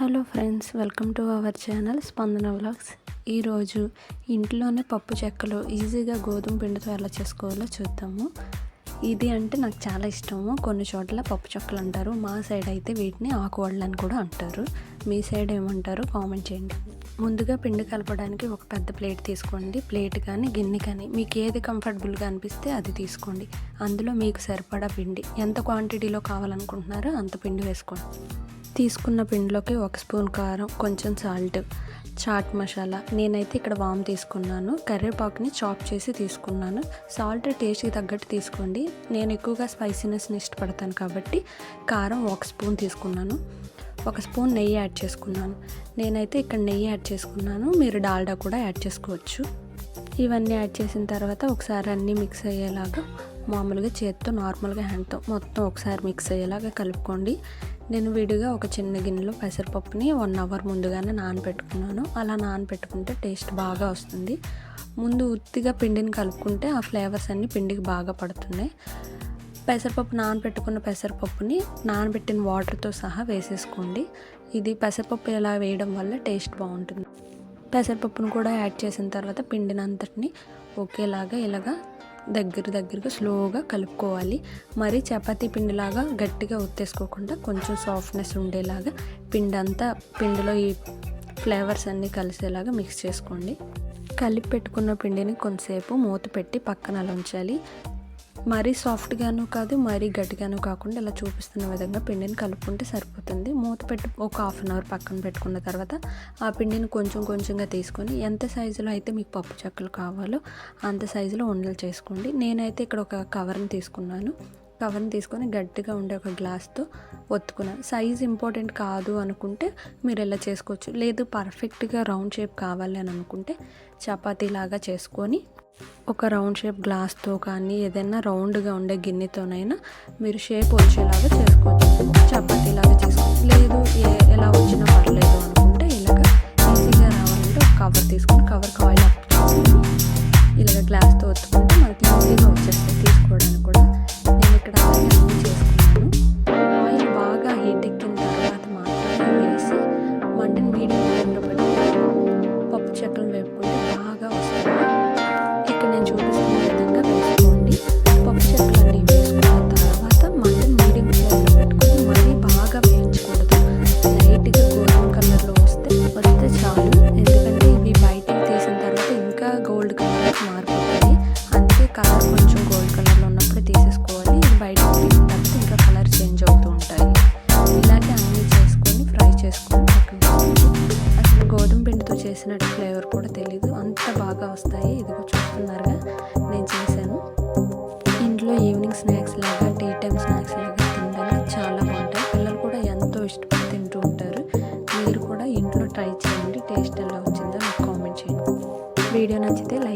Hello friends welcome to our channel Spandana vlogs. ఈరోజు ఇంట్లోనే పప్పు చెక్కలు ఈజీగా గోధుమ పిండితో ఎలా చేసుకోవాలో చూద్దాము. ఇది అంటే నాకు చాలా ఇష్టము. కొన్ని చోట్ల పప్పు చెక్కలు అంటారు. మా సైడ్ అయితే వీటిని ఆకువాళ్ళు అని కూడా అంటారు. మీ సైడ్ ఏమంటారు? కామెంట్ చేయండి. ముందుగా పిండి కలపడానికి ఒక పెద్ద ప్లేట్ తీసుకోండి. ప్లేట్ కానీ గిన్నె కానీ మీకు ఏది కంఫర్టబుల్గా అనిపిస్తే అది తీసుకోండి. అందులో మీకు సరిపడా పిండి. ఎంత క్వాంటిటీలో కావాలనుకుంటున్నారో అంత పిండి వేసుకోండి. తీసుకున్న పిండిలోకి ఒక స్పూన్ కారం కొంచెం సాల్ట్ చాట్ మసాలా. నేనైతే ఇక్కడ వామ్ తీసుకున్నాను. కరివేపాకుని చాప్ చేసి తీసుకున్నాను. సాల్ట్ టేస్ట్కి తగ్గట్టు తీసుకోండి. నేను ఎక్కువగా స్పైసీనెస్ని ఇష్టపడతాను కాబట్టి కారం ఒక స్పూన్ తీసుకున్నాను. ఒక స్పూన్ నెయ్యి యాడ్ చేసుకున్నాను. నేనైతే ఇక్కడ నెయ్యి యాడ్ చేసుకున్నాను. మీరు డాల్డా కూడా యాడ్ చేసుకోవచ్చు. ఇవన్నీ యాడ్ చేసిన తర్వాత ఒకసారి అన్నీ మిక్స్ అయ్యేలాగా మామూలుగా చేత్తో నార్మల్గా హ్యాండ్తో మొత్తం ఒకసారి మిక్స్ అయ్యేలాగా కలుపుకోండి. నేను విడిగా ఒక చిన్న గిన్నెలో పెసరపప్పుని వన్ అవర్ ముందుగానే నానబెట్టుకున్నాను. అలా నానబెట్టుకుంటే టేస్ట్ బాగా వస్తుంది. ముందు ఉత్తిగా పిండిని కలుపుకుంటే ఆ ఫ్లేవర్స్ అన్నీ పిండికి బాగా పడుతున్నాయి. పెసరపప్పు నానబెట్టుకున్న పెసరపప్పుని నానబెట్టిన వాటర్తో సహా వేసేసుకోండి. ఇది పెసరపప్పు ఇలా వేయడం వల్ల టేస్ట్ బాగుంటుంది. పెసరపప్పును కూడా యాడ్ చేసిన తర్వాత పిండిని అంతటిని ఒకేలాగా ఇలాగా దగ్గర దగ్గరగా స్లోగా కలుపుకోవాలి. మరి చపాతీ పిండిలాగా గట్టిగా ఉత్తేసుకోకుండా కొంచెం సాఫ్ట్నెస్ ఉండేలాగా పిండి అంతా పిండిలో ఈ ఫ్లేవర్స్ అన్నీ కలిసేలాగా మిక్స్ చేసుకోండి. కలిపి పెట్టుకున్న పిండిని కొంతసేపు మూత పెట్టి పక్కన ఉంచాలి మరీ సాఫ్ట్గాను కాదు మరీ గట్టిగాను కాకుండా ఇలా చూపిస్తున్న విధంగా పిండిని కలుపుకుంటే సరిపోతుంది. మూత పెట్టి ఒక హాఫ్ అన్ అవర్ పక్కన పెట్టుకున్న తర్వాత ఆ పిండిని కొంచెం కొంచెంగా తీసుకొని ఎంత సైజులో అయితే మీకు పప్పు చెక్కలు కావాలో అంత సైజులో ఉండలు చేసుకోండి. నేనైతే ఇక్కడ ఒక కవర్ని తీసుకున్నాను. కవర్ని తీసుకొని గట్టిగా ఉండే ఒక గ్లాస్తో ఒత్తుకున్నాను సైజ్ ఇంపార్టెంట్ కాదు అనుకుంటే మీరు ఇలా చేసుకోవచ్చు. లేదు పర్ఫెక్ట్గా రౌండ్ షేప్ కావాలి అని అనుకుంటే చపాతీలాగా చేసుకొని ఒక రౌండ్ షేప్ గ్లాస్తో కానీ ఏదైనా రౌండ్గా ఉండే గిన్నెతోనైనా మీరు షేప్ వచ్చేలాగా చేసుకోవచ్చు. చపాతీలాగా చేసుకోవచ్చు. లేదు ఏ ఎలా వచ్చినా పర్లేదు అనుకుంటే ఇలాగ ఈజీగా రావాలంటే ఒక కవర్ తీసుకొని కవర్ కాయిల్ అప్ ఇలాగ గ్లాస్తో ఒత్తుకుంటే మనకి ఈజీగా వచ్చేస్తాయి తీసుకోవడానికి కూడా. నేను ఇక్కడ అలాగే అన్నీ చేసుకున్నాను. ఆయిల్ బాగా హీట్ ఎక్కిన తర్వాత మాత్రమే వేసి మంటని మీడియం ఫ్లేమ్లో పెట్టి పప్పు చెక్కలు వేపు గోల్డ్ కలర్కి మారిపోతాయి అందుకే కలర్ కొంచెం గోల్డ్ కలర్లో ఉన్నప్పుడు తీసేసుకోవాలి. ఇది బయటకు తీసిన తర్వాత ఇంకా కలర్ చేంజ్ అవుతూ ఉంటాయి. ఇలాగే అన్నీ చేసుకొని ఫ్రై చేసుకొని పక్కన అసలు గోధుమ పిండితో చేసినట్టు ఫ్లేవర్ కూడా తెలీదు. అంత బాగా వస్తాయి. ఇదిగో చూస్తున్నారుగా నేను చేశాను. ఇంట్లో ఈవినింగ్ స్నాక్స్ లాగా టీ టైం స్నాక్స్ లాగా తినడానికి చాలా బాగుంటాయి. పిల్లలు కూడా ఎంతో ఇష్టపడి తింటూ ఉంటారు. మీరు కూడా ఇంట్లో ట్రై చేయండి. Taste Radio Nachitela.